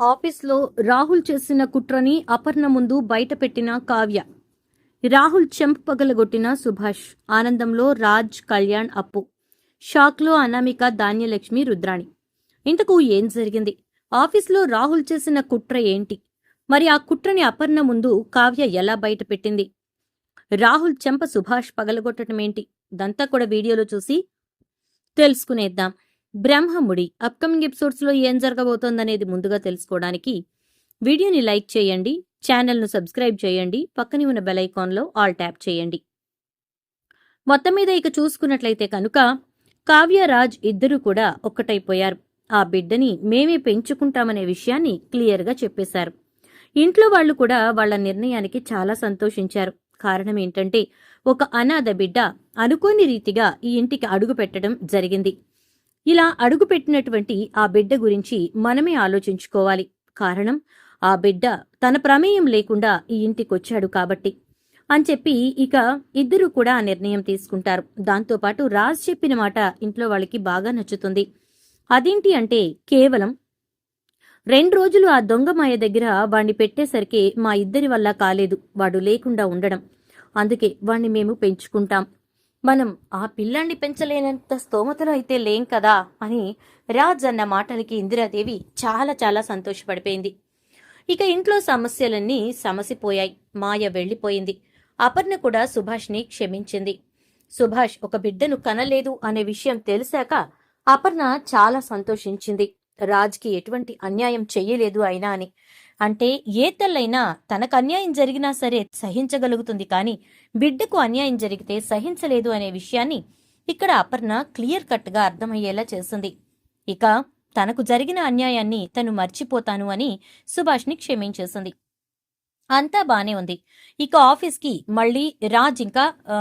ఆఫీస్లో రాహుల్ చేసిన కుట్రని అపర్ణ ముందు బయటపెట్టిన కావ్య. రాహుల్ చెంప పగలగొట్టిన సుభాష్. ఆనందంలో రాజ్ కళ్యాణ్ అప్పు. షాక్లో అనామిక ధాన్యలక్ష్మి రుద్రాణి. ఇంతకు ఏం జరిగింది? ఆఫీస్లో రాహుల్ చేసిన కుట్ర ఏంటి? మరి ఆ కుట్రని అపర్ణ ముందు కావ్య ఎలా బయటపెట్టింది? రాహుల్ చెంప సుభాష్ పగలగొట్టడం ఏంటి దంతా కూడా వీడియోలో చూసి తెలుసుకునేద్దాం. బ్రహ్మముడి అప్కమింగ్ ఎపిసోడ్స్లో ఏం జరగబోతోందనేది ముందుగా తెలుసుకోవడానికి వీడియోని లైక్ చేయండి ఛానల్ను సబ్స్క్రైబ్ చేయండి పక్కనే ఉన్న బెల్ ఐకాన్లో ఆల్ ట్యాప్ చేయండి. మొత్తం మీద ఇక చూసుకున్నట్లయితే కనుక కావ్యరాజ్ ఇద్దరూ కూడా ఒక్కటైపోయారు. ఆ బిడ్డని మేమే పెంచుకుంటామనే విషయాన్ని క్లియర్గా చెప్పేశారు. ఇంట్లో వాళ్ళు కూడా వాళ్ళ నిర్ణయానికి చాలా సంతోషించారు. కారణం ఏంటంటే ఒక అనాథ బిడ్డ అనుకోని రీతిగా ఈ ఇంటికి అడుగు పెట్టడం జరిగింది. ఇలా అడుగుపెట్టినటువంటి ఆ బిడ్డ గురించి మనమే ఆలోచించుకోవాలి. కారణం ఆ బిడ్డ తన ప్రమేయం లేకుండా ఈ ఇంటికొచ్చాడు కాబట్టి. అని చెప్పి ఇక ఇద్దరు కూడా ఆ నిర్ణయం తీసుకుంటారు. దాంతోపాటు రాజ్ చెప్పిన మాట ఇంట్లో వాళ్ళకి బాగా నచ్చుతుంది. అదేంటి అంటే కేవలం రెండు రోజులు ఆ దొంగ మాయ దగ్గర వాణ్ణి పెట్టేసరికి మా ఇద్దరి వల్ల కాలేదు. వాడు లేకుండా ఉండడం. అందుకే వాణ్ణి మేము పెంచుకుంటాం. మనం ఆ పిల్లాన్ని పెంచలేనంత స్తోమతలో అయితే లేం కదా అని రాజ్ అన్న మాటలకి ఇందిరాదేవి చాలా చాలా సంతోషపడిపోయింది. ఇక ఇంట్లో సమస్యలన్నీ సమసిపోయాయి. మాయ వెళ్ళిపోయింది అపర్ణ కూడా సుభాష్ని క్షమించింది. సుభాష్ ఒక బిడ్డను కనలేదు అనే విషయం తెలిసాక అపర్ణ చాలా సంతోషించింది. రాజ్కి ఎటువంటి అన్యాయం చెయ్యలేదు అయినా అని. అంటే ఏ తల్లైనా తనకు అన్యాయం జరిగినా సరే సహించగలుగుతుంది కానీ బిడ్డకు అన్యాయం జరిగితే సహించలేదు అనే విషయాన్ని ఇక్కడ అపర్ణ క్లియర్ కట్గా అర్థమయ్యేలా చేస్తుంది. ఇక తనకు జరిగిన అన్యాయాన్ని తను మర్చిపోతాను అని సుభాష్ని క్షమించేసింది. అంతా బానే ఉంది. ఇక ఆఫీస్కి మళ్ళీ రాజ్ ఇంకా ఆ,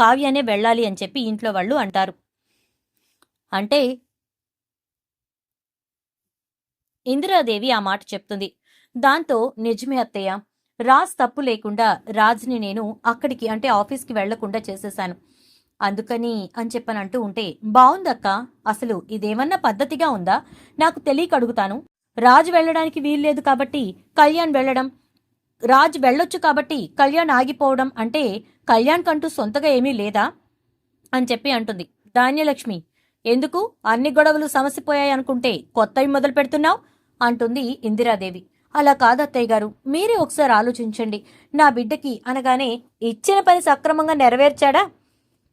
కావ్యానే వెళ్ళాలి అని చెప్పి ఇంట్లో వాళ్ళు అంటారు. అంటే ఇందిరాదేవి ఆ మాట చెప్తుంది. దాంతో నిజమే అత్తయ్య. రాజ్ తప్పు లేకుండా రాజ్ని నేను అక్కడికి అంటే ఆఫీస్కి వెళ్ళకుండా చేసేశాను. అందుకని అని చెప్పనంటూ ఉంటే బావుందక్క. అసలు ఇదేమన్నా పద్ధతిగా ఉందా? నాకు తెలియక అడుగుతాను. రాజు వెళ్ళడానికి వీల్లేదు కాబట్టి కళ్యాణ్ వెళ్ళడం. రాజ్ వెళ్ళొచ్చు కాబట్టి కళ్యాణ్ ఆగిపోవడం అంటే కళ్యాణ్ కంటూ సొంతగా ఏమీ లేదా అని చెప్పి అంటుంది. ధాన్యలక్ష్మి ఎందుకు? అన్ని గొడవలు సమసిపోయాయి అనుకుంటే కొత్తవి మొదలు పెడుతున్నావు అంటుంది ఇందిరాదేవి. అలా కాదత్తయ్య గారు మీరే ఒకసారి ఆలోచించండి. నా బిడ్డకి అనగానే ఇచ్చిన పని సక్రమంగా నెరవేర్చాడా?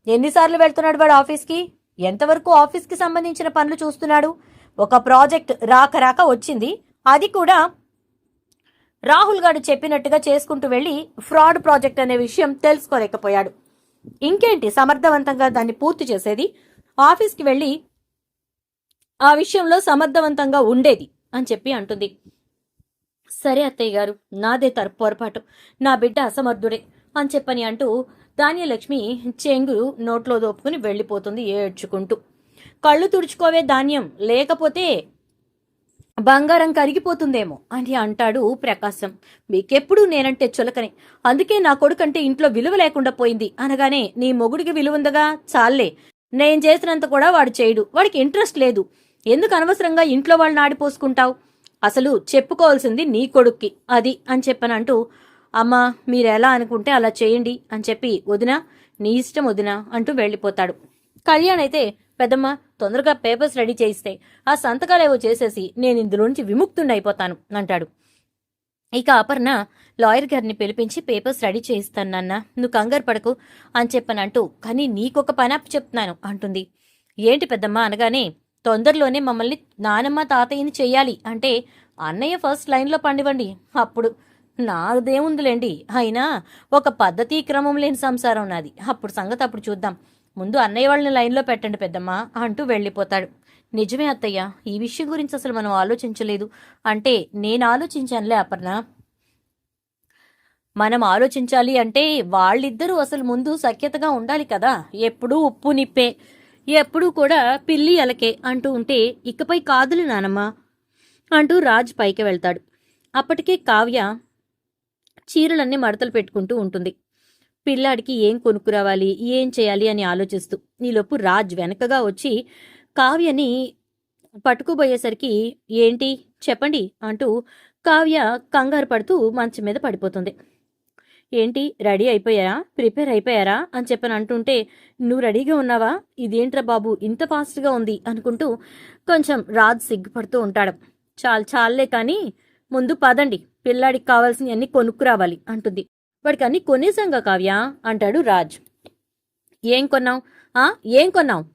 ఎన్నిసార్లు వెళ్తున్నాడు వాడు ఆఫీస్కి? ఎంతవరకు ఆఫీస్కి సంబంధించిన పనులు చూస్తున్నాడు? ఒక ప్రాజెక్ట్ రాక రాక వచ్చింది. అది కూడా రాహుల్ గారు చెప్పినట్టుగా చేసుకుంటూ వెళ్ళి ఫ్రాడ్ ప్రాజెక్ట్ అనే విషయం తెలుసుకోలేకపోయాడు. ఇంకేంటి సమర్థవంతంగా దాన్ని పూర్తి చేసేది? ఆఫీస్కి వెళ్ళి ఆ విషయంలో సమర్థవంతంగా ఉండేది అని చెప్పి అంటుంది. సరే అత్తయ్య గారు నాదే తర పొరపాటు. నా బిడ్డ అసమర్థుడే అని చెప్పని అంటూ ధాన్యలక్ష్మి చెంగు నోట్లో దోపుకుని వెళ్ళిపోతుంది ఏడ్చుకుంటూ. కళ్ళు తుడుచుకోవే ధాన్యం లేకపోతే బంగారం కరిగిపోతుందేమో అని అంటాడు ప్రకాశం. మీకెప్పుడు నేనంటే చులకనే. అందుకే నా కొడుకంటే ఇంట్లో విలువ లేకుండా పోయింది. అనగానే నీ మొగుడికి విలువ ఉందగా చాలే నేను చేసినంత కూడా వాడు చేయడు. వాడికి ఇంట్రెస్ట్ లేదు. ఎందుకు అనవసరంగా ఇంట్లో వాళ్ళని ఆడిపోసుకుంటావు? అసలు చెప్పుకోవాల్సింది నీ కొడుక్కి అది అని చెప్పనంటూ అమ్మా మీరెలా అనుకుంటే అలా చేయండి అని చెప్పి వదినా నీ ఇష్టం వదినా అంటూ వెళ్ళిపోతాడు. కళ్యాణ్ అయితే పెద్దమ్మ తొందరగా పేపర్స్ రెడీ చేయిస్తే ఆ సంతకాలేవో చేసేసి నేను ఇందులోంచి విముక్తుండి అయిపోతాను అంటాడు. ఇక అపర్ణ లాయర్ గారిని పిలిపించి పేపర్స్ రెడీ చేయిస్తాను నాన్న నువ్వు కంగారు పడకు అని చెప్పనంటూ కానీ నీకొక పని చెప్తున్నాను అంటుంది. ఏంటి పెద్దమ్మ అనగానే తొందరలోనే మమ్మల్ని నానమ్మ తాతయ్యని చేయాలి అంటే అన్నయ్య ఫస్ట్ లైన్లో పండివ్వండి. అప్పుడు నాదేముందిలేండి. అయినా ఒక పద్ధతి క్రమం లేని సంసారం నాది. అప్పుడు సంగతి అప్పుడు చూద్దాం. ముందు అన్నయ్య వాళ్ళని లైన్లో పెట్టండి పెద్దమ్మ అంటూ వెళ్ళిపోతాడు. నిజమే అత్తయ్య ఈ విషయం గురించి అసలు మనం ఆలోచించలేదు. అంటే నేను ఆలోచించానులే అపర్ణ. మనం ఆలోచించాలి అంటే వాళ్ళిద్దరూ అసలు ముందు సఖ్యతగా ఉండాలి కదా. ఎప్పుడూ ఉప్పు నిప్పే. ఎప్పుడూ కూడా పిల్లి అలకే అంటూ ఉంటే ఇకపై కాదులు నానమ్మ అంటూ రాజ్ పైకి వెళ్తాడు. అప్పటికే కావ్య చీరలన్నీ మడతలు పెట్టుకుంటూ ఉంటుంది. పిల్లాడికి ఏం కొనుక్కురావాలి ఏం చేయాలి అని ఆలోచిస్తూ ఈలోపు రాజ్ వెనకగా వచ్చి కావ్యని పట్టుకుపోయేసరికి ఏంటి చెప్పండి అంటూ కావ్య కంగారు పడుతూ మంచం మీద పడిపోతుంది. ఏంటి రెడీ అయిపోయారా? ప్రిపేర్ అయిపోయారా? అని చెప్పని అంటుంటే నువ్వు రెడీగా ఉన్నావా? ఇదేంట్రా బాబు ఇంత ఫాస్ట్గా ఉంది అనుకుంటూ కొంచెం రాజ్ సిగ్గుపడుతూ ఉంటాడు. చాలు చాలే కానీ ముందు పదండి పిల్లాడికి కావాల్సినవన్నీ కొనుక్కురావాలి అంటుంది. వాడికి అన్ని కొనేసాంగా కావ్య? అంటాడు రాజ్. ఏం కొన్నావు? ఆ ఏం కొన్నావు?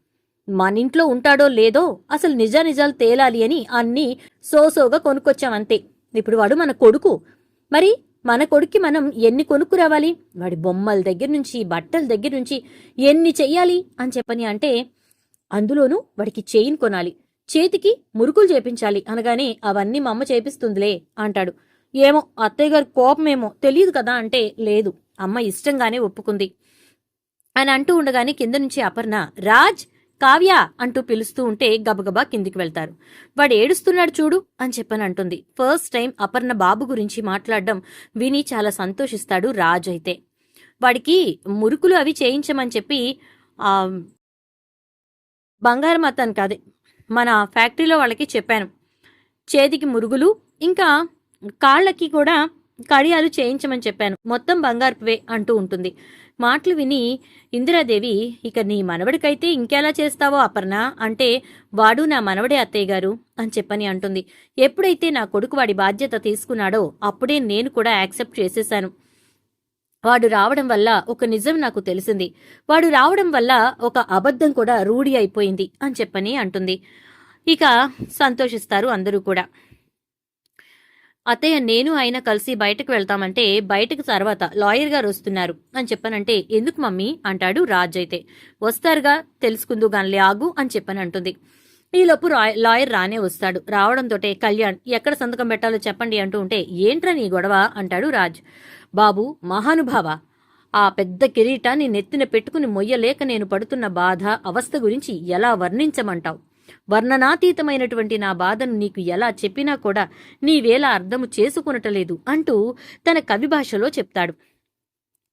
మన ఇంట్లో ఉంటాడో లేదో అసలు నిజ నిజాలు తేలాలి అని అన్నీ సోసోగా కొనుక్కొచ్చామంతే ఇప్పుడు వాడు మన కొడుకు. మరి మన కొడుక్కి మనం ఎన్ని కొనుక్కురావాలి వాడి బొమ్మల దగ్గర నుంచి బట్టల దగ్గర నుంచి ఎన్ని చెయ్యాలి అని చెప్పని అంటే అందులోనూ వాడికి చైన్ కొనాలి. చేతికి మురుకులు చేపించాలి అనగానే అవన్నీ మా అమ్మ చేపిస్తుందిలే అంటాడు. ఏమో అత్తయ్య గారి కోపమేమో తెలియదు కదా అంటే లేదు. అమ్మ ఇష్టంగానే ఒప్పుకుంది. అని అంటూ ఉండగానే కింద నుంచి అపర్ణ రాజ్ కావ్య అంటూ పిలుస్తూ ఉంటే గబగబా కిందికి వెళ్తారు. వాడు ఏడుస్తున్నాడు చూడు అని చెప్పని అంటుంది. ఫస్ట్ టైం అపర్ణ బాబు గురించి మాట్లాడడం విని చాలా సంతోషిస్తాడు రాజ్ అయితే. వాడికి మురుకులు అవి చేయించమని చెప్పి బంగారం అతను కాదే మన ఫ్యాక్టరీలో వాళ్ళకి చెప్పాను. చేతికి మురుగులు ఇంకా కాళ్ళకి కూడా కడియాలు చేయించమని చెప్పాను. మొత్తం బంగారుపువే అంటూ ఉంటుంది. మాటలు విని ఇందిరాదేవి ఇక నీ మనవడికైతే ఇంకెలా చేస్తావో అపర్ణ? అంటే వాడు నా మనవడే అత్తయ్య గారు అని చెప్పని అంటుంది. ఎప్పుడైతే నా కొడుకు వాడి బాధ్యత తీసుకున్నాడో అప్పుడే నేను కూడా యాక్సెప్ట్ చేసేశాను. వాడు రావడం వల్ల ఒక నిజం నాకు తెలిసింది. వాడు రావడం వల్ల ఒక అబద్ధం కూడా రూఢి అయిపోయింది అని చెప్పని అంటుంది. ఇక సంతోషిస్తారు అందరూ కూడా. అత్తయ్య నేను ఆయన కలిసి బయటకు వెళ్తామంటే బయటకు తర్వాత లాయర్ గారు వస్తున్నారు అని చెప్పనంటే ఎందుకు మమ్మీ? అంటాడు రాజ్ అయితే. వస్తారుగా తెలుసుకుందు గాని ఆగు అని చెప్పనంటుంది. ఈలోపు రాయ్- లాయర్ రానే వస్తాడు. రావడంతోటే కళ్యాణ్ ఎక్కడ సంతకం పెట్టాలో చెప్పండి అంటూ ఉంటే ఏంట్రా నీ గొడవ? అంటాడు రాజ్. బాబు మహానుభావ ఆ పెద్ద కిరీటాన్ని నెత్తిన పెట్టుకుని మొయ్యలేక నేను పడుతున్న బాధ అవస్థ గురించి ఎలా వర్ణించమంటావు? వర్ణనాతీతమైనటువంటి నా బాధను నీకు ఎలా చెప్పినా కూడా నీవేలా అర్థము చేసుకునటలేదు అంటూ తన కవి భాషలో చెప్తాడు.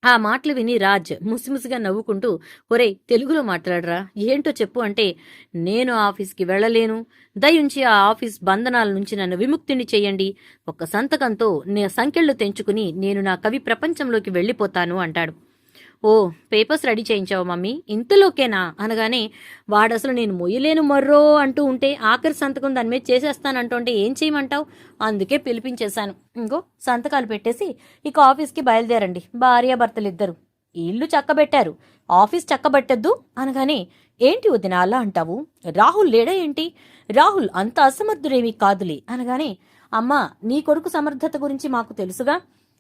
ఆ మాటలు విని రాజ్ ముసిముసిగా నవ్వుకుంటూ ఒరేయ్ తెలుగులో మాట్లాడరా? ఏంటో చెప్పు అంటే నేను ఆఫీస్కి వెళ్ళలేను. దయుంచి ఆ ఆఫీస్ బంధనాల నుంచి నన్ను విముక్తిని చేయండి. ఒక సంతకంతో నే సంఖ్యలు తెంచుకుని నేను నా కవి ప్రపంచంలోకి వెళ్ళిపోతాను అంటాడు. ఓ పేపర్స్ రెడీ చేయించావు మమ్మీ. ఇంతలోకేనా? అనగానే వాడసలు నేను మొయ్యలేను మర్రో అంటూ ఉంటే ఆఖరి సంతకం దాని మీద చేసేస్తానంటుంటే ఏం చేయమంటావు? అందుకే పిలిపించేశాను. ఇంకో సంతకాలు పెట్టేసి ఇక ఆఫీస్కి బయలుదేరండి. భార్యాభర్తలు ఇద్దరు ఇల్లు చక్కబెట్టారు. ఆఫీస్ చక్కబెట్టద్దు? అనగానే ఏంటి వదిన అలా అంటావు? రాహుల్ లేడా ఏంటి? రాహుల్ అంత అసమర్థుడేమీ కాదులే. అనగానే అమ్మా నీ కొడుకు సమర్థత గురించి మాకు తెలుసుగా?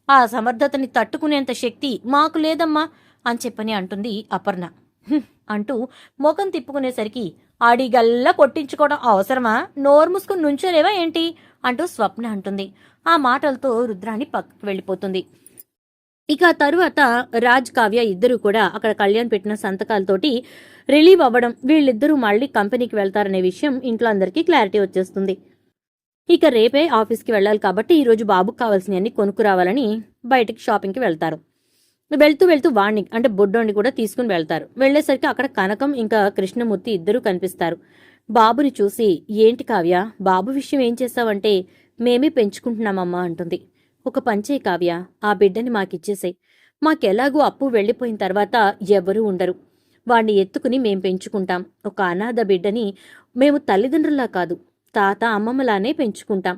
ఆ సమర్థతని తట్టుకునేంత శక్తి మాకు లేదమ్మా. అని చెప్పని అంటుంది అపర్ణ. అంటూ ముఖం తిప్పుకునేసరికి ఆడిగల్లా కొట్టించుకోవడం అవసరమా? నోరు మూసుకుని నుంచోలేవా ఏంటి? అంటూ స్వప్న అంటుంది. ఆ మాటలతో రుద్రాణి పక్కకు వెళ్ళిపోతుంది. ఇక ఆ తరువాత రాజ్ కావ్య ఇద్దరు కూడా అక్కడ కళ్యాణ్ పెట్టిన సంతకాలతోటి రిలీవ్ అవ్వడం వీళ్ళిద్దరూ మళ్ళీ కంపెనీకి వెళ్తారనే విషయం ఇంట్లో అందరికీ క్లారిటీ వచ్చేస్తుంది. ఇక రేపే ఆఫీస్కి వెళ్ళాలి కాబట్టి ఈరోజు బాబుకు కావాల్సినవన్నీ కొనుక్కురావాలని బయటికి షాపింగ్కి వెళ్తారు. వెళ్తూ వెళ్తూ వాణ్ణి అంటే బొడ్డోని కూడా తీసుకుని వెళ్తారు. వెళ్ళేసరికి అక్కడ కనకం ఇంకా కృష్ణమూర్తి ఇద్దరూ కనిపిస్తారు. బాబుని చూసి ఏంటి కావ్య బాబు విషయం ఏం చేస్తావంటే మేమే పెంచుకుంటున్నామమ్మా అంటుంది. ఒక పంచే కావ్య ఆ బిడ్డని మాకిచ్చేసాయి. మాకెలాగూ అప్పు వెళ్ళిపోయిన తర్వాత ఎవరూ ఉండరు. వాణ్ణి ఎత్తుకుని మేం పెంచుకుంటాం. ఒక అనాథ బిడ్డని మేము తల్లిదండ్రుల్లా కాదు తాత అమ్మమ్మలానే పెంచుకుంటాం.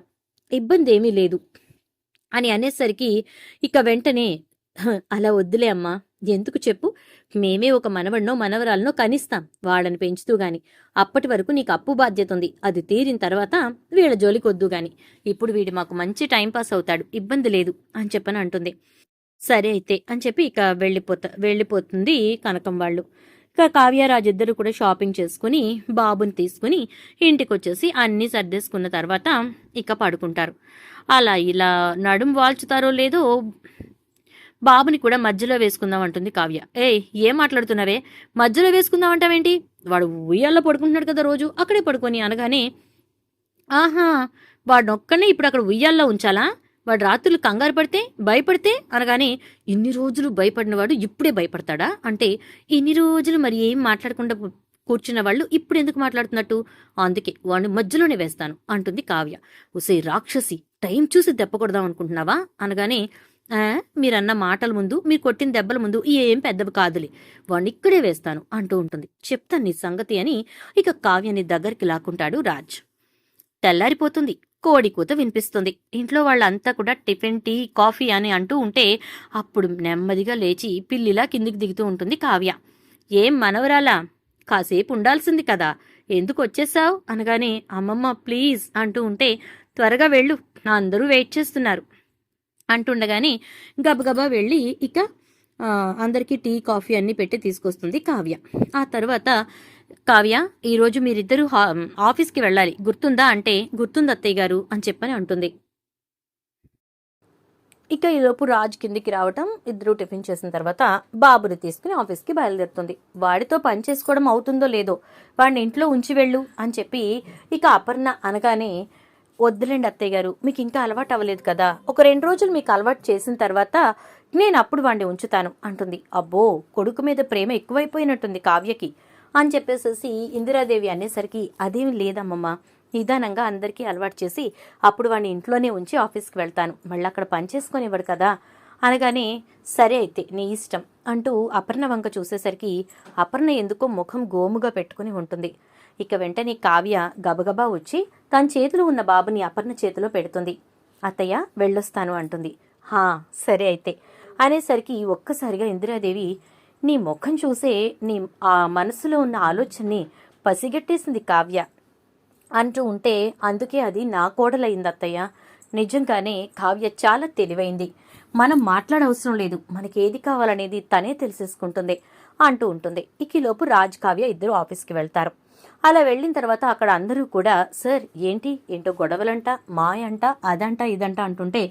ఇబ్బంది ఏమీ లేదు అని అనేసరికి ఇక వెంటనే అలా వద్దులే అమ్మా. ఎందుకు చెప్పు? మేమే ఒక మనవడినో మనవరాలనో కనిస్తాం. వాళ్ళని పెంచుతూ గాని. అప్పటి వరకు నీకు అప్పు బాధ్యత ఉంది. అది తీరిన తర్వాత వీళ్ళ జోలికొద్దు గాని. ఇప్పుడు వీడు మాకు మంచి టైంపాస్ అవుతాడు. ఇబ్బంది లేదు అని చెప్పని అంటుంది. సరే అయితే అని చెప్పి ఇక వెళ్ళిపోతా వెళ్ళిపోతుంది కనకం వాళ్ళు. ఇక కావ్యరాజు ఇద్దరు కూడా షాపింగ్ చేసుకుని బాబుని తీసుకుని ఇంటికి వచ్చేసి అన్నీ సర్దేసుకున్న తర్వాత ఇక పడుకుంటారు. అలా ఇలా నడుం వాల్చుతారో లేదో బాబుని కూడా మధ్యలో వేసుకుందాం అంటుంది కావ్య. ఏయ్ ఏం మాట్లాడుతున్నావే? మధ్యలో వేసుకుందాం అంటావేంటి? వాడు ఉయ్యాల్లో పడుకుంటున్నాడు కదా రోజు. అక్కడే పడుకొని అనగానే ఆహా వాడినొక్కనే ఇప్పుడు అక్కడ ఉయ్యాల్లో ఉంచాలా? వాడు రాత్రులు కంగారు పడితే భయపడితే అనగానే ఇన్ని రోజులు భయపడిన వాడు ఇప్పుడే భయపడతాడా? అంటే ఇన్ని రోజులు మరి ఏం మాట్లాడకుండా కూర్చున్న వాళ్ళు ఇప్పుడు ఎందుకు మాట్లాడుతున్నట్టు? అందుకే వాడిని మధ్యలోనే వేస్తాను అంటుంది కావ్య. ఉసే రాక్షసి టైం చూసి దెబ్బకొడదాం అనుకుంటున్నావా? అనగానే మీరన్న మాటల ముందు మీరు కొట్టిన దెబ్బల ముందు ఏం పెద్దవి కాదులే. వాడిని ఇక్కడే వేస్తాను అంటూ ఉంటుంది. చెప్తాను నీ సంగతి అని ఇక కావ్యని దగ్గరికి లాక్కుంటాడు రాజ్. తెల్లారిపోతుంది. కోడి కూత వినిపిస్తుంది. ఇంట్లో వాళ్ళంతా కూడా టిఫిన్ టీ కాఫీ అని అంటూ ఉంటే అప్పుడు నెమ్మదిగా లేచి పిల్లిలా కిందికి దిగుతూ ఉంటుంది కావ్య. ఏం మనవరాలా? కాసేపు ఉండాల్సింది కదా. ఎందుకు వచ్చేసావు అనగానే అమ్మమ్మ ప్లీజ్ అంటూ ఉంటే త్వరగా వెళ్ళు. అందరూ వెయిట్ చేస్తున్నారు. అంటుండగానే గబగబా వెళ్ళి ఇక అందరికీ టీ కాఫీ అన్నీ పెట్టి తీసుకొస్తుంది కావ్య. ఆ తర్వాత కావ్య ఈరోజు మీరిద్దరూ ఆఫీస్కి వెళ్ళాలి. గుర్తుందా అంటే గుర్తుంది అత్తయ్య గారు అని చెప్పని అంటుంది. ఇక ఈలోపు రాజ్ కిందికి రావటం ఇద్దరు టిఫిన్ చేసిన తర్వాత బాబుని తీసుకుని ఆఫీస్కి బయలుదేరుతుంది. వాడితో పని చేసుకోవడం అవుతుందో లేదో వాడిని ఇంట్లో ఉంచి వెళ్ళు అని చెప్పి ఇక అపర్ణ అనగానే వద్దులేండి అత్తయ్య గారు మీకు ఇంకా అలవాటు అవ్వలేదు కదా. ఒక రెండు రోజులు మీకు అలవాటు చేసిన తర్వాత నేను అప్పుడు వాడిని ఉంచుతాను అంటుంది. అబ్బో కొడుకు మీద ప్రేమ ఎక్కువైపోయినట్టుంది కావ్యకి అని చెప్పేసేసి ఇందిరాదేవి అనేసరికి అదేమి లేదమ్మమ్మ నిదానంగా అందరికీ అలవాటు చేసి అప్పుడు వాడిని ఇంట్లోనే ఉంచి ఆఫీస్కి వెళ్తాను. మళ్ళీ అక్కడ పనిచేసుకునేవాడు కదా. అనగానే సరే అయితే నీ ఇష్టం అంటూ అపర్ణ వంక చూసేసరికి అపర్ణ ఎందుకో ముఖం గోముగా పెట్టుకుని ఉంటుంది. ఇక వెంటనే కావ్య గబగబా వచ్చి తన చేతిలో ఉన్న బాబుని అపర్ణ చేతిలో పెడుతుంది. అత్తయ్య వెళ్ళొస్తాను అంటుంది. హా సరే అయితే. అనేసరికి ఒక్కసారిగా ఇందిరాదేవి నీ ముఖం చూసే నీ ఆ మనసులో ఉన్న ఆలోచనని పసిగట్టేసింది కావ్య. అంటూ ఉంటే అందుకే అది నా కోడలైంది అత్తయ్య. నిజంగానే కావ్య చాలా తెలివైంది. మనం మాట్లాడవసరం లేదు. మనకి ఏది కావాలనేది తనే తెలిసేసుకుంటుంది అంటూ ఉంటుంది. ఇక రాజ్ కావ్య ఇద్దరు ఆఫీస్కి వెళ్తారు. అలా వెళ్ళిన తర్వాత అక్కడ అందరూ కూడా సార్ ఏంటి? ఏంటో గొడవలంట మాయంట అదంట ఇదంట అంటుంటే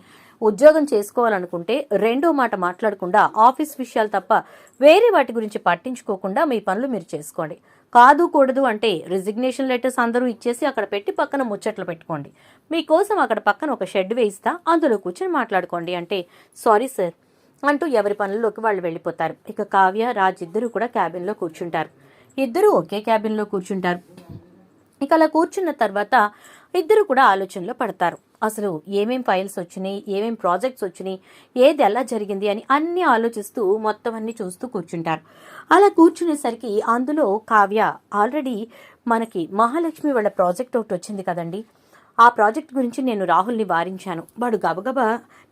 ఉద్యోగం చేసుకోవాలనుకుంటే రెండో మాట మాట్లాడకుండా ఆఫీస్ విషయాలు తప్ప వేరే వాటి గురించి పట్టించుకోకుండా మీ పనులు మీరు చేసుకోండి. కాదు కూడదు అంటే రిజిగ్నేషన్ లెటర్స్ అందరూ ఇచ్చేసి అక్కడ పెట్టి పక్కన ముచ్చట్లు పెట్టుకోండి. మీకోసం అక్కడ పక్కన ఒక షెడ్ వేయిస్తా అందులో కూర్చొని మాట్లాడుకోండి అంటే సారీ సార్ అంటూ ఎవరి పనుల్లోకి వాళ్ళు వెళ్ళిపోతారు. ఇక కావ్య రాజ్ ఇద్దరు కూడా క్యాబిన్లో కూర్చుంటారు. ఇద్దరూ ఒకే క్యాబిన్లో కూర్చుంటారు. ఇక అలా కూర్చున్న తర్వాత ఇద్దరు కూడా ఆలోచనలో పడతారు. అసలు ఏమేం ఫైల్స్ వచ్చినాయి ఏమేం ప్రాజెక్ట్స్ వచ్చినాయి ఏది ఎలా జరిగింది అని అన్ని ఆలోచిస్తూ మొత్తం అన్ని చూస్తూ కూర్చుంటారు. అలా కూర్చునేసరికి అందులో కావ్య ఆల్రెడీ మనకి మహాలక్ష్మి వాళ్ళ ప్రాజెక్ట్ ఒకటి వచ్చింది కదండి. ఆ ప్రాజెక్ట్ గురించి నేను రాహుల్ని వారించాను. వాడు గబగబా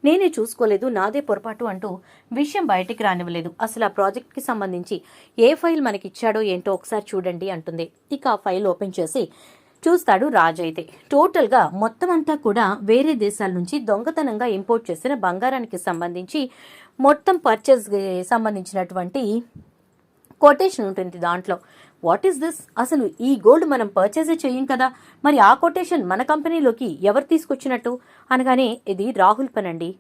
నేనే చూసుకోలేదు నాదే పొరపాటు అంటూ విషయం బయటికి రానివ్వలేదు. అసలు ఆ ప్రాజెక్ట్కి సంబంధించి ఏ ఫైల్ మనకిచ్చాడో ఏంటో ఒకసారి చూడండి అంటుంది. ఇక ఆ ఫైల్ ఓపెన్ చేసి చూస్తాడు రాజు అయితే. టోటల్గా మొత్తం అంతా కూడా వేరే దేశాల నుంచి దొంగతనంగా ఇంపోర్ట్ చేసిన బంగారానికి సంబంధించి మొత్తం పర్చేస్ సంబంధించినటువంటి కొటేషన్ ఉంటుంది దాంట్లో. What is this? అసలు ఈ గోల్డ్ మనం పర్చేజే చేయం కదా? మరి ఆ కొటేషన్ మన కంపెనీలోకి ఎవరు తీసుకొచ్చినట్టు? అనగానే ఇది రాహుల్ పనండి.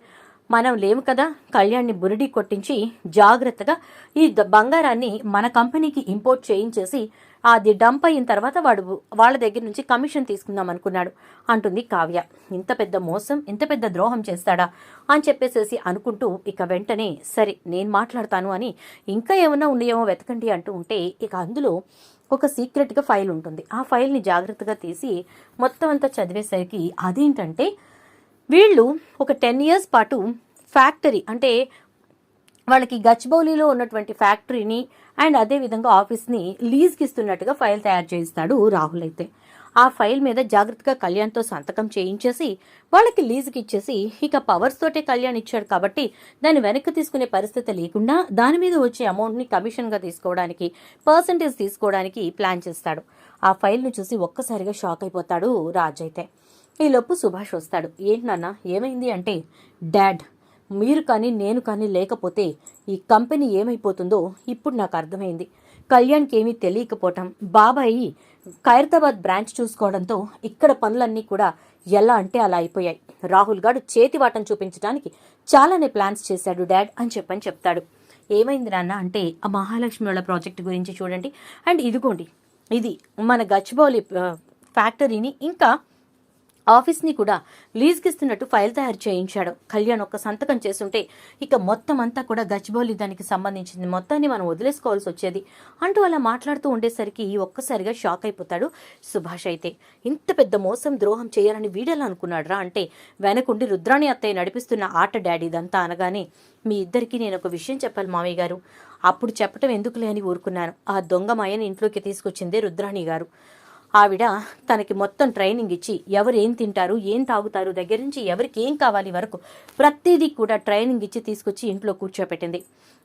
మనం లేము కదా? కళ్యాణ్ని బురిడి కొట్టించి జాగ్రత్తగా ఈ బంగారాన్ని మన కంపెనీకి ఇంపోర్ట్ చేయించేసి అది డంప్ అయిన తర్వాత వాడు వాళ్ళ దగ్గర నుంచి కమిషన్ తీసుకుందాం అనుకున్నాడు. అంటుంది కావ్య. ఇంత పెద్ద మోసం ఇంత పెద్ద ద్రోహం చేస్తాడా? అని చెప్పేసేసి అనుకుంటూ ఇక వెంటనే సరే నేను మాట్లాడతాను అని ఇంకా ఏమన్నా ఉన్నాయేమో వెతకండి అంటూ ఉంటే ఇక అందులో ఒక సీక్రెట్గా ఫైల్ ఉంటుంది. ఆ ఫైల్ని జాగ్రత్తగా తీసి మొత్తం అంతా చదివేసరికి అదేంటంటే వీళ్ళు ఒక టెన్ ఇయర్స్ పాటు ఫ్యాక్టరీ అంటే వాళ్ళకి గచ్చిబౌలిలో ఉన్నటువంటి ఫ్యాక్టరీని అండ్ అదే విధంగా ఆఫీస్ని లీజ్కి ఇస్తున్నట్టుగా ఫైల్ తయారు చేయిస్తాడు రాహుల్ అయితే. ఆ ఫైల్ మీద జాగ్రత్తగా కళ్యాణ్తో సంతకం చేయించేసి వాళ్ళకి లీజుకి ఇచ్చేసి ఇక పవర్స్ తోటే కళ్యాణ్ ఇచ్చాడు కాబట్టి దాన్ని వెనక్కి తీసుకునే పరిస్థితి లేకుండా దాని మీద వచ్చే అమౌంట్ని కమిషన్గా తీసుకోవడానికి పర్సంటేజ్ తీసుకోవడానికి ప్లాన్ చేస్తాడు. ఆ ఫైల్ను చూసి ఒక్కసారిగా షాక్ అయిపోతాడు రాజ్ అయితే. ఈలోపు సుభాష్ వస్తాడు. ఏంటి నాన్న ఏమైంది? అంటే డాడ్ మీరు కానీ నేను కానీ లేకపోతే ఈ కంపెనీ ఏమైపోతుందో ఇప్పుడు నాకు అర్థమైంది. కళ్యాణ్కి ఏమీ తెలియకపోవటం బాబాయి ఖైరతాబాద్ బ్రాంచ్ చూసుకోవడంతో ఇక్కడ పనులన్నీ కూడా ఎలా అంటే అలా అయిపోయాయి. రాహుల్ గాడు చేతివాటం చూపించడానికి చాలానే ప్లాన్స్ చేశాడు డాడ్ అని చెప్పని చెప్తాడు. ఏమైంది నాన్న అంటే ఆ మహాలక్ష్మి వాళ్ళ ప్రాజెక్ట్ గురించి చూడండి. అండ్ ఇదిగోండి ఇది మన గచ్చిబౌలి ఫ్యాక్టరీని ఇంకా ఆఫీస్ని కూడా లీజ్కిస్తున్నట్టు ఫైల్ తయారు చేయించాడు. కళ్యాణ్ ఒక్క సంతకం చేస్తుంటే ఇక మొత్తం అంతా కూడా గచ్చిబౌలి దానికి సంబంధించింది. మొత్తాన్ని మనం వదిలేసుకోవాల్సి వచ్చేది. అంటూ అలా మాట్లాడుతూ ఉండేసరికి ఒక్కసారిగా షాక్ అయిపోతాడు సుభాష్ అయితే. ఇంత పెద్ద మోసం ద్రోహం చేయాలని వీడేలా అనుకున్నాడురా అంటే వెనకుండి రుద్రాణి అత్తయ్య నడిపిస్తున్న ఆట డాడీ ఇదంతా అనగానే మీ ఇద్దరికీ నేను ఒక విషయం చెప్పాలి మామయ్య గారు. అప్పుడు చెప్పటం ఎందుకులే అని ఊరుకున్నాను. ఆ దొంగ మాయని ఇంట్లోకి తీసుకొచ్చిందే రుద్రాణి గారు. ఆవిడ తనకి మొత్తం ట్రైనింగ్ ఇచ్చి ఎవరు ఏం తింటారు ఏం తాగుతారు దగ్గర నుంచి ఎవరికి ఏం కావాలి వరకు ప్రతిదీ కూడా ట్రైనింగ్ ఇచ్చి తీసుకొచ్చి ఇంట్లో కూర్చోపెట్టింది.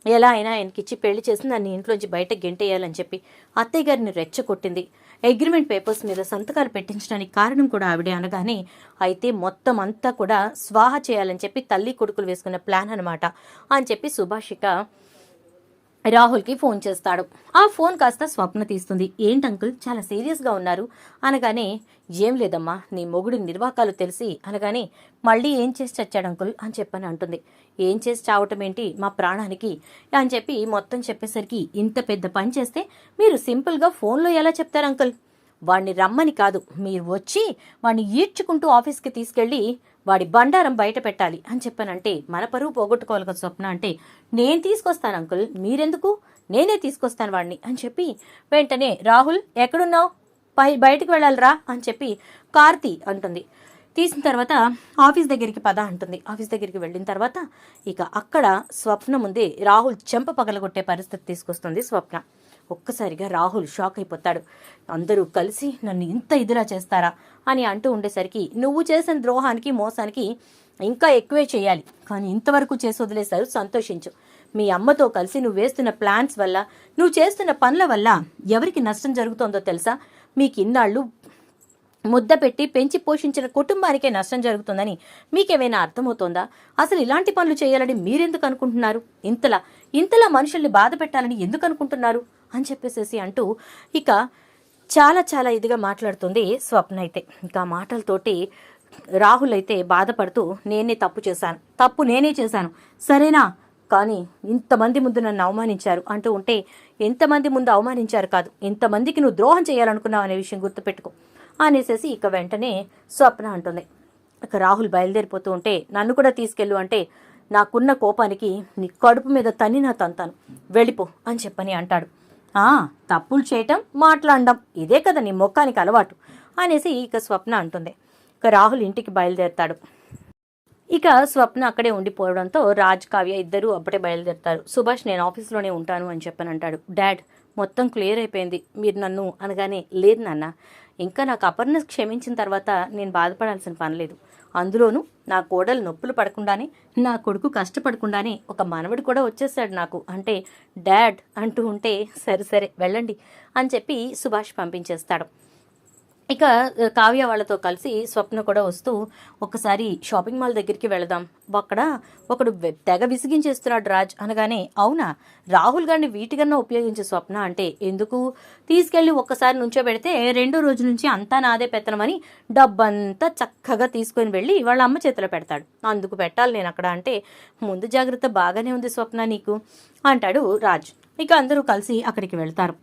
ఎలా అయినా ఆయనకి ఇచ్చి పెళ్ళి చేసి నన్ను ఇంట్లోంచి బయట గెంటేయాలని చెప్పి అత్తయ్య గారిని రెచ్చగొట్టింది. అగ్రిమెంట్ పేపర్స్ మీద సంతకాలు పెట్టించడానికి కారణం కూడా ఆవిడే అనగానే అయితే మొత్తం అంతా కూడా స్వాహ చేయాలని చెప్పి తల్లి కొడుకులు వేసుకున్న ప్లాన్ అనమాట అని చెప్పి సుభాషిక రాహుల్కి ఫోన్ చేస్తాడు. ఆ ఫోన్ కాస్త స్వప్న తీస్తుంది. ఏంటి అంకుల్? చాలా సీరియస్గా ఉన్నారు. అనగానే ఏం లేదమ్మా నీ మొగుడి నిర్వాకాలు తెలిసి. అనగానే మళ్ళీ ఏం చేసి చచ్చాడు అంకుల్? అని చెప్పని అంటుంది. ఏం చేసి చావటం ఏంటి? మా ప్రాణానికి. అని చెప్పి మొత్తం చెప్పేసరికి ఇంత పెద్ద పని చేస్తే మీరు సింపుల్గా ఫోన్లో ఎలా చెప్తారు అంకుల్? వాడిని రమ్మని కాదు. మీరు వచ్చి వాడిని ఈడ్చుకుంటూ ఆఫీస్కి తీసుకెళ్ళి వాడి బండారం బయట పెట్టాలి అని చెప్పానంటే మన పరువు పోగొట్టుకోవాలి కదా స్వప్న అంటే నేను తీసుకొస్తాను అంకుల్ మీరెందుకు? నేనే తీసుకొస్తాను వాడిని అని చెప్పి వెంటనే రాహుల్ ఎక్కడున్నావు? పై బయటికి వెళ్ళాలిరా అని చెప్పి కార్తీ అంటుంది. తీసిన తర్వాత ఆఫీస్ దగ్గరికి పద అంటుంది. ఆఫీస్ దగ్గరికి వెళ్ళిన తర్వాత ఇక అక్కడ స్వప్న ముందే రాహుల్ చెంప పగలగొట్టే పరిస్థితి తీసుకొస్తుంది స్వప్న. ఒక్కసారిగా రాహుల్ షాక్ అయిపోతాడు. అందరూ కలిసి నన్ను ఇంత ఇదిలా చేస్తారా? అని అంటూ ఉండేసరికి నువ్వు చేసిన ద్రోహానికి మోసానికి ఇంకా ఎక్కువే చేయాలి. కానీ ఇంతవరకు చేసి వదిలేశారు సంతోషించు. మీ అమ్మతో కలిసి నువ్వు వేస్తున్న ప్లాన్స్ వల్ల నువ్వు చేస్తున్న పనుల వల్ల ఎవరికి నష్టం జరుగుతుందో తెలుసా? మీకు ఇన్నాళ్ళు ముద్ద పెట్టి పెంచి పోషించిన కుటుంబానికే నష్టం జరుగుతుందని మీకేమైనా అర్థమవుతోందా? అసలు ఇలాంటి పనులు చేయాలని మీరెందుకు అనుకుంటున్నారు? ఇంతలా ఇంతలా మనుషుల్ని బాధ పెట్టాలని ఎందుకు అనుకుంటున్నారు? అని చెప్పేసేసి అంటూ ఇక చాలా చాలా ఇదిగా మాట్లాడుతుంది స్వప్న అయితే. ఇంకా మాటలతోటి రాహుల్ అయితే బాధపడుతూ నేనే తప్పు చేశాను. తప్పు నేనే చేశాను. సరేనా? కానీ ఇంతమంది ముందు నన్ను అవమానించారు. అంటూ ఉంటే ఎంతమంది ముందు అవమానించారు కాదు. ఇంతమందికి నువ్వు ద్రోహం చేయాలనుకున్నావు అనే విషయం గుర్తుపెట్టుకో. అనేసేసి ఇక వెంటనే స్వప్న అంటుంది. ఇక రాహుల్ బయలుదేరిపోతూ ఉంటే నన్ను కూడా తీసుకెళ్ళు అంటే నాకున్న కోపానికి నీ కడుపు మీద తన్ని నా తంతాను. వెళ్ళిపో అని చెప్పని అంటాడు. తప్పులు చేయటం మాట్లాడడం ఇదే కదా నీ మొక్కానికి అలవాటు అనేసి ఇక స్వప్న అంటుంది. ఇక రాహుల్ ఇంటికి బయలుదేరతాడు. ఇక స్వప్న అక్కడే ఉండిపోవడంతో రాజ్ కావ్య ఇద్దరు అప్పుడే బయలుదేరుతారు. సుభాష్ నేను ఆఫీస్లోనే ఉంటాను అని చెప్పని అంటాడు. డాడ్ మొత్తం క్లియర్ అయిపోయింది. మీరు నన్ను అనగానే లేదు నాన్న ఇంకా నాకు అపర్నెస్ క్షమించిన తర్వాత నేను బాధపడాల్సిన పని లేదు. అందులోనూ నా కోడలు నొప్పులు పడకుండానే నా కొడుకు కష్టపడకుండానే ఒక మనవడు కూడా వచ్చేసాడు నాకు. అంటే డాడ్ అంటూ ఉంటే సరే సరే వెళ్ళండి అని చెప్పి సుభాష్ పంపించేస్తాడు. ఇక కావ్య వాళ్ళతో కలిసి స్వప్న కూడా వస్తూ ఒకసారి షాపింగ్ మాల్ దగ్గరికి వెళదాం. అక్కడ ఒకడు తెగ విసిగించేస్తున్నాడు రాజ్. అనగానే అవునా? రాహుల్ గారిని వీటికన్నా ఉపయోగించే స్వప్న అంటే ఎందుకు? తీసుకెళ్ళి ఒక్కసారి నుంచోబెడితే రెండో రోజు నుంచి అంతా నాదే పెత్తనమని డబ్బంతా చక్కగా తీసుకొని వెళ్ళి వాళ్ళ అమ్మ చేతిలో పెడతాడు. అందుకు పెట్టాలి నేను అక్కడ అంటే ముందు జాగ్రత్త బాగానే ఉంది స్వప్న నీకు. అంటాడు రాజ్. ఇక అందరూ కలిసి అక్కడికి వెళ్తారు.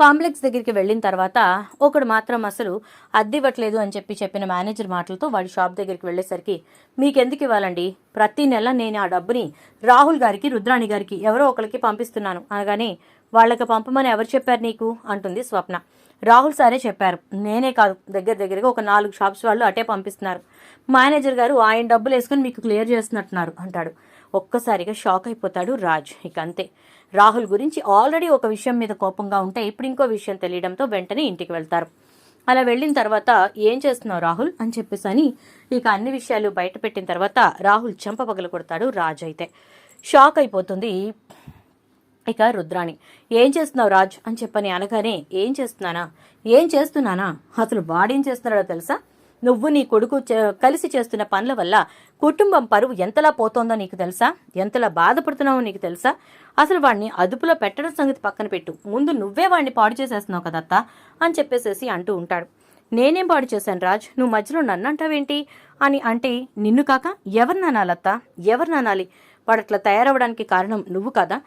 కాంప్లెక్స్ దగ్గరికి వెళ్ళిన తర్వాత ఒకడు మాత్రం అసలు అద్దె ఇవ్వట్లేదు అని చెప్పి చెప్పిన మేనేజర్ మాటలతో వాడి షాప్ దగ్గరికి వెళ్ళేసరికి మీకెందుకు ఇవ్వాలండి? ప్రతి నెల నేను ఆ డబ్బుని రాహుల్ గారికి రుద్రాణి గారికి ఎవరో ఒకరికి పంపిస్తున్నాను. అనగానే వాళ్ళకి పంపమని ఎవరు చెప్పారు నీకు? అంటుంది స్వప్న. రాహుల్ సారే చెప్పారు నేనే కాదు దగ్గర దగ్గరగా ఒక నాలుగు షాప్స్ వాళ్ళు అటే పంపిస్తున్నారు. మేనేజర్ గారు ఆయన డబ్బులు వేసుకొని మీకు క్లియర్ చేస్తున్నట్టున్నారు అంటాడు. ఒక్కసారిగా షాక్ అయిపోతాడు రాజ్. ఇక అంతే. రాహుల్ గురించి ఆల్రెడీ ఒక విషయం మీద కోపంగా ఉంటే ఇప్పుడు ఇంకో విషయం తెలియడంతో వెంటనే ఇంటికి వెళ్తారు. అలా వెళ్ళిన తర్వాత ఏం చేస్తున్నావు రాహుల్? అని చెప్పేసి అని ఇక అన్ని విషయాలు బయట పెట్టిన తర్వాత రాహుల్ చెంప పగల కొడతాడు రాజ్ అయితే. షాక్ అయిపోతుంది ఇక రుద్రాణి. ఏం చేస్తున్నావు రాజ్? అని చెప్పని అనగానే ఏం చేస్తున్నానా? ఏం చేస్తున్నానా? అసలు వాడేం చేస్తున్నాడో తెలుసా? నువ్వు నీ కొడుకు చే- కలిసి చేస్తున్న పనుల వల్ల కుటుంబం పరువు ఎంతలా పోతోందో నీకు తెలుసా? ఎంతలా బాధపడుతున్నావో నీకు తెలుసా? అసలు వాడిని అదుపులో పెట్టడం సంగతి పక్కన పెట్టు. ముందు నువ్వే వాడిని పాడు చేసేస్తున్నావు కదత్తా అని చెప్పేసేసి అంటూ ఉంటాడు. నేనేం పాడు చేశాను రాజ్? నువ్వు మధ్యలో నన్ను అంటావేంటి అని అంటే నిన్ను కాక ఎవరిని అనాలత్తా? ఎవరిని అనాలి? వాడు అట్లా తయారవడానికి కారణం నువ్వు కదా.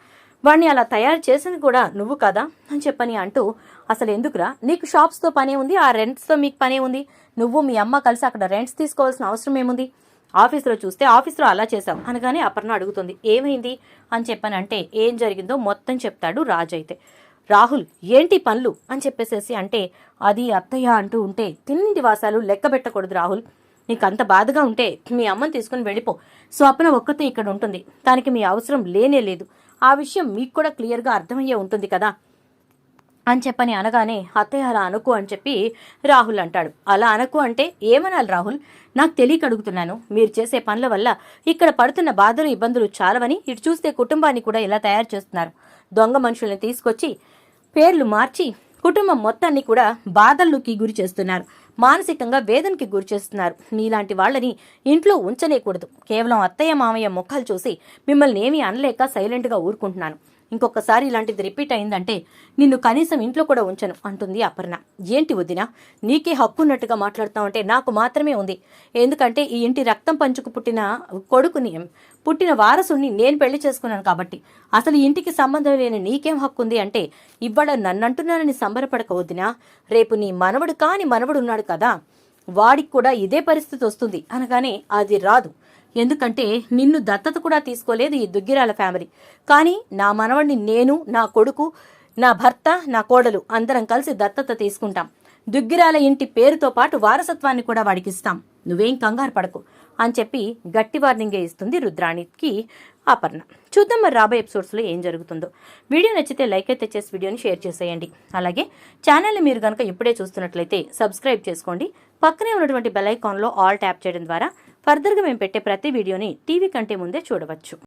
వాడిని అలా తయారు చేసింది కూడా నువ్వు కదా అని చెప్పని అంటూ అసలు ఎందుకురా? నీకు షాప్స్తో పనే ఉంది ఆ రెంట్స్తో మీకు పనే ఉంది. నువ్వు మీ అమ్మ కలిసి అక్కడ రెంట్స్ తీసుకోవాల్సిన అవసరం ఏముంది? ఆఫీస్లో చూస్తే ఆఫీస్లో అలా చేశాం అనగానే అపర్ణ అడుగుతుంది. ఏమైంది? అని చెప్పని అంటే ఏం జరిగిందో మొత్తం చెప్తాడు రాజు అయితే. రాహుల్ ఏంటి పనులు? అని చెప్పేసేసి అంటే అది అత్తయ్య అంటూ ఉంటే తిన్నింటి వాసాలు లెక్క పెట్టకూడదు రాహుల్. నీకు అంత బాధగా ఉంటే మీ అమ్మని తీసుకుని వెళ్ళిపో. స్వప్న ఒక్కతే ఇక్కడ ఉంటుంది. దానికి మీ అవసరం లేనే లేదు. ఆ విషయం మీకు కూడా క్లియర్గా అర్థమయ్యే ఉంటుంది కదా? అని చెప్పని అనగానే అత్తయ్య అలా అనుకు అని చెప్పి రాహుల్ అంటాడు. అలా అనకు అంటే ఏమనాలి రాహుల్? నాకు తెలియక అడుగుతున్నాను. మీరు చేసే పనుల వల్ల ఇక్కడ పడుతున్న బాధలు ఇబ్బందులు చాలవని ఇటు చూస్తే కుటుంబాన్ని కూడా ఇలా తయారు చేస్తున్నారు. దొంగ మనుషుల్ని తీసుకొచ్చి పేర్లు మార్చి కుటుంబం మొత్తాన్ని కూడా బాధల్లోకి గురి చేస్తున్నారు. మానసికంగా వేదనకి గురి చేస్తున్నారు. మీలాంటి వాళ్ళని ఇంట్లో ఉంచనేకూడదు. కేవలం అత్తయ్య మామయ్య ముఖాలు చూసి మిమ్మల్ని ఏమీ అనలేక సైలెంట్గా ఊరుకుంటున్నాను. ఇంకొకసారి ఇలాంటిది రిపీట్ అయిందంటే నిన్ను కనీసం ఇంట్లో కూడా ఉంచను అంటుంది అపర్ణ. ఏంటి వదినా? నీకే హక్కు ఉన్నట్టుగా మాట్లాడుతావంటే నాకు మాత్రమే ఉంది. ఎందుకంటే ఈ ఇంటి రక్తం పంచుకు పుట్టిన కొడుకుని పుట్టిన వారసుని నేను పెళ్ళి చేసుకున్నాను కాబట్టి. అసలు ఇంటికి సంబంధం లేని నీకేం హక్కు ఉంది అంటే ఇవాళ నన్నంటున్నానని సంబరపడక వదినా రేపు నీ మనవడు కాని మనవడు ఉన్నాడు కదా. వాడికి కూడా ఇదే పరిస్థితి వస్తుంది అనగానే అది రాదు. ఎందుకంటే నిన్ను దత్తత కూడా తీసుకోలేదు ఈ దుగ్గిరాల ఫ్యామిలీ. కానీ నా మనవడిని నేను నా కొడుకు నా భర్త నా కోడలు అందరం కలిసి దత్తత తీసుకుంటాం. దుగ్గిరాల ఇంటి పేరుతో పాటు వారసత్వాన్ని కూడా వాడికి ఇస్తాం నువ్వేం కంగారు పడకు. అని చెప్పి గట్టి వార్నింగే ఇస్తుంది రుద్రాణికి అపర్ణ. చూద్దాం మరి రాబోయే ఎపిసోడ్స్లో ఏం జరుగుతుందో. వీడియో నచ్చితే లైక్ అయితే చేసి వీడియోని షేర్ చేసేయండి. అలాగే ఛానల్ని మీరు కనుక ఇప్పుడే చూస్తున్నట్లయితే సబ్స్క్రైబ్ చేసుకోండి. పక్కనే ఉన్నటువంటి బెల్ ఐకాన్లో ఆల్ ట్యాప్ చేయడం ద్వారా ఫర్దర్గా మేము పెట్టే ప్రతి వీడియోని టీవీ కంటే ముందే చూడవచ్చు.